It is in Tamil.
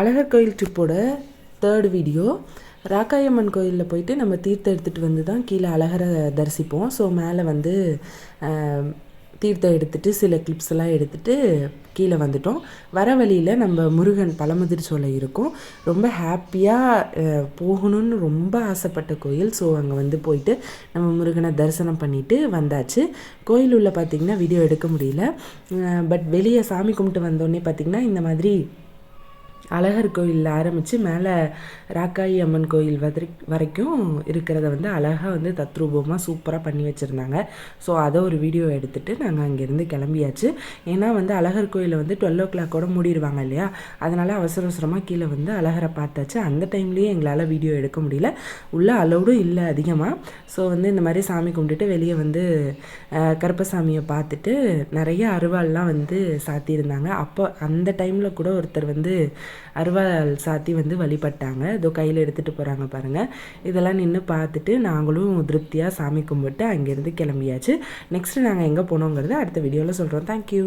அழகர் கோயில் ட்ரிப்போட தேர்ட் வீடியோ ராக்காயம்மன் கோயிலில் போயிட்டு நம்ம தீர்த்தம் எடுத்துகிட்டு வந்து தான் கீழே அழகரை தரிசிப்போம். ஸோ மேலே வந்து தீர்த்தம் எடுத்துட்டு சில கிளிப்ஸ் எல்லாம் எடுத்துட்டு கீழே வந்துட்டோம். வர வழியில் நம்ம முருகன் பழமுதிர் சோலை இருக்கும். ரொம்ப ஹாப்பியாக போகணும்னு ரொம்ப ஆசைப்பட்ட கோயில். ஸோ அங்கே வந்து போயிட்டு நம்ம முருகனை தரிசனம் பண்ணிட்டு வந்தாச்சு. கோயில் உள்ள பார்த்திங்கன்னா வீடியோ எடுக்க முடியல. பட் வெளியே சாமி கும்பிட்டு வந்தோடனே பார்த்திங்கன்னா இந்த மாதிரி அழகர் கோயிலில் ஆரம்பித்து மேலே ராக்காயி அம்மன் கோயில் வதரி வரைக்கும் இருக்கிறத வந்து அழகாக வந்து தத்ரூபமாக சூப்பராக பண்ணி வச்சுருந்தாங்க. ஸோ அதை ஒரு வீடியோ எடுத்துகிட்டு நாங்கள் அங்கேருந்து கிளம்பியாச்சு. ஏன்னா வந்து அழகர் கோயிலை வந்து டுவெல் ஓ கிளாக்கோட மூடிடுவாங்க இல்லையா? அதனால் அவசர அவசரமாக கீழே வந்து அழகரை பார்த்தாச்சு. அந்த டைம்லேயே எங்களால் வீடியோ எடுக்க முடியல. உள்ள அலௌடும் இல்லை அதிகமாக ஸோ வந்து இந்த மாதிரி சாமி கும்பிட்டுட்டு வெளியே வந்து கருப்பசாமியை பார்த்துட்டு நிறைய அருவாள்லாம் வந்து சாத்தியிருந்தாங்க. அப்போ அந்த டைமில் கூட ஒருத்தர் வந்து அருவாள் சாத்தி வந்து வழிபட்டாங்க. இதோ கையில் எடுத்துகிட்டு போகிறாங்க பாருங்கள் இதெல்லாம் நின்று பார்த்துட்டு நாங்களும் திருப்தியாக சாமி கும்பிட்டு அங்கேருந்து கிளம்பியாச்சு. நெக்ஸ்ட்டு நாங்கள் எங்கே போனோங்கிறத அடுத்த வீடியோவில் சொல்கிறோம் தேங்க்யூ